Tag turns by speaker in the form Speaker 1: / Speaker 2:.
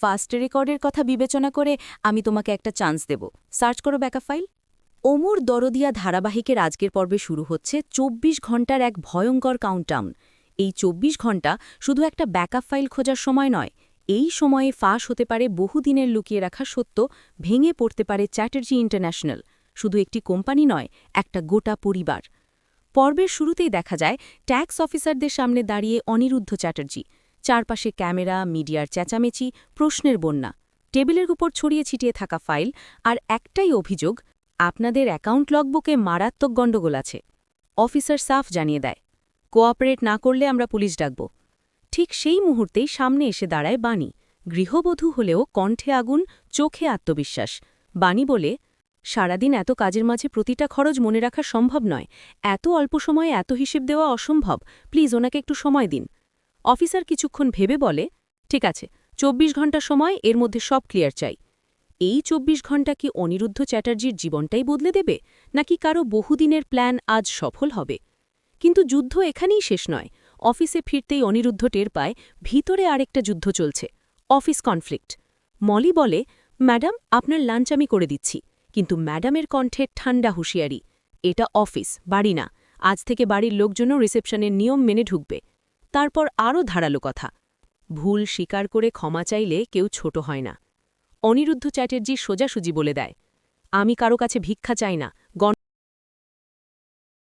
Speaker 1: Fast রেকর্ডের কথা বিবেচনা করে আমি তোমাকে একটা চান্স দেব। সার্চ করো ব্যাকআপ ফাইল। ওমর দরদিয়া ধারাবাহিকের আজকের পর্বে শুরু হচ্ছে ২৪ ঘণ্টার এক ভয়ঙ্কর কাউন্টডাউন এই ২৪ ঘণ্টা শুধু একটা ব্যাকআপ ফাইল খোঁজার সময় নয়, এই সময়ে ফাঁস হতে পারে বহুদিনের লুকিয়ে রাখা সত্য, ভেঙে পড়তে পারে চ্যাটার্জি ইন্টারন্যাশনাল। শুধু একটি কোম্পানি নয়, একটা গোটা পরিবার। পর্বের শুরুতেই দেখা যায়, ট্যাক্স অফিসারদের সামনে দাঁড়িয়ে অনিরুদ্ধ চ্যাটার্জি। চারপাশে ক্যামেরা, মিডিয়ার চেঁচামেচি, প্রশ্নের বন্যা, টেবিলের উপর ছড়িয়ে ছিটিয়ে থাকা ফাইল আর একটাই অভিযোগ, আপনাদের অ্যাকাউন্ট লগবুকে মারাত্মক গণ্ডগোল আছে, অফিসার সাফ জানিয়ে দেয়। কোঅপারেট না করলে আমরা পুলিশ ডাকব। ঠিক সেই মুহূর্তেই সামনে এসে দাঁড়ায় বাণী। গৃহবধূ হলেও কণ্ঠে আগুন, চোখে আত্মবিশ্বাস। বাণী বলে, সারাদিন এত কাজের মাঝে প্রতিটা খরচ মনে রাখা সম্ভব নয়। এত অল্প সময়ে এত হিসেব দেওয়া অসম্ভব। প্লিজ ওনাকে একটু সময় দিন। অফিসার কিছুক্ষণ ভেবে বলে, ঠিক আছে, চব্বিশ ঘণ্টা সময়, এর মধ্যে সব ক্লিয়ার চাই। এই চব্বিশ ঘণ্টা কি অনিরুদ্ধ চ্যাটার্জির জীবনটাই বদলে দেবে? নাকি কারও বহুদিনের প্ল্যান আজ সফল হবে? কিন্তু যুদ্ধ এখানেই শেষ নয়। অফিসে ফিরতেই অনিরুদ্ধ টের পায়, ভিতরে আরেকটা যুদ্ধ চলছে, অফিস কনফ্লিক্ট। মলি বলে, ম্যাডাম, আপনার লাঞ্চ আমি করে দিচ্ছি। কিন্তু ম্যাডামের কণ্ঠে ঠান্ডা হুঁশিয়ারি, এটা অফিস, বাড়ি না। আজ থেকে বাড়ির লোকজনও রিসেপশনের নিয়ম মেনে ঢুকবে। তারপর আরও ধারালো কথা। ভুল স্বীকার করে ক্ষমা চাইলে কেউ ছোট হয় না। অনিরুদ্ধ চ্যাটার্জি সোজাসুজি বলে দেয়, আমি কারও কাছে ভিক্ষা চাই না